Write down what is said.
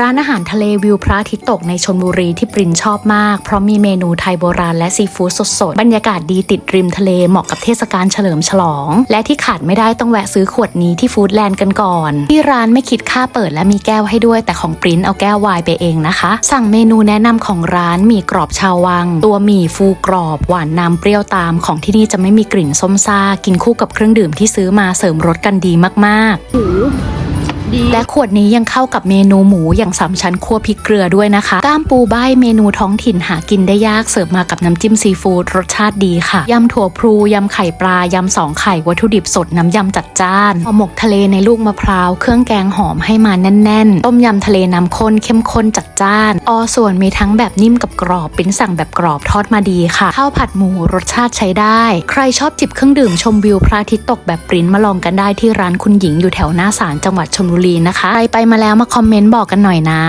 ร้านอาหารทะเลวิวพระอาทิตย์ตกในชนบุรีที่ปรินชอบมาก เพราะมีเมนูไทยโบราณและซีฟู้ดสดๆ บรรยากาศดีติดริมทะเลเหมาะกับเทศกาลเฉลิมฉลอง และที่ขาดไม่ได้ต้องแวะซื้อขวดนี้ที่ฟู้ดแลนด์กันก่อน ที่ร้านไม่คิดค่าเปิดและมีแก้วให้ด้วย แต่ของปรินเอาแก้ววายไปเองนะคะ สั่งเมนูแนะนำของร้านหมี่กรอบชาววัง ตัวหมี่ฟูกรอบหวานน้ำเปรี้ยวตามของที่นี่จะไม่มีกลิ่นส้มซ่ากินคู่กับเครื่องดื่มที่ซื้อมาเสริมรสกันดีมากๆ และขวดนี้ยังเข้ากับเมนูหมูอย่างสามชั้นคั่วพริกเกลือด้วยนะคะก้ามปูใบเมนูท้องถิ่นหากินได้ยากเสิร์ฟมากับน้ำจิ้มซีฟู้ดรสชาติดีค่ะยำถั่วพลูยำไข่ปลายำสองไข่วัตถุดิบสดน้ำยำจัดจ้านห่อหมกทะเลในลูกมะพร้าวเครื่องแกงหอมให้มาแน่น ๆ ต้มยำทะเลน้ำข้นเข้มข้นจัดจ้านอส่วนมีทั้งแบบนิ่มกับกรอบปิ้นสั่งแบบกรอบทอดมาดีค่ะข้าวผัดหมูรสชาติใช้ได้ ใครชอบจิบเครื่องดื่มชมวิวพระอาทิตย์ตกแบบปริ้นมาลองกันได้ที่ร้านคุณหญิงอยู่แถวหน้าศาลจังหวัดชลบุรีนะคะ ใครไปมาแล้วมาคอมเมนต์บอกกันหน่อยนะ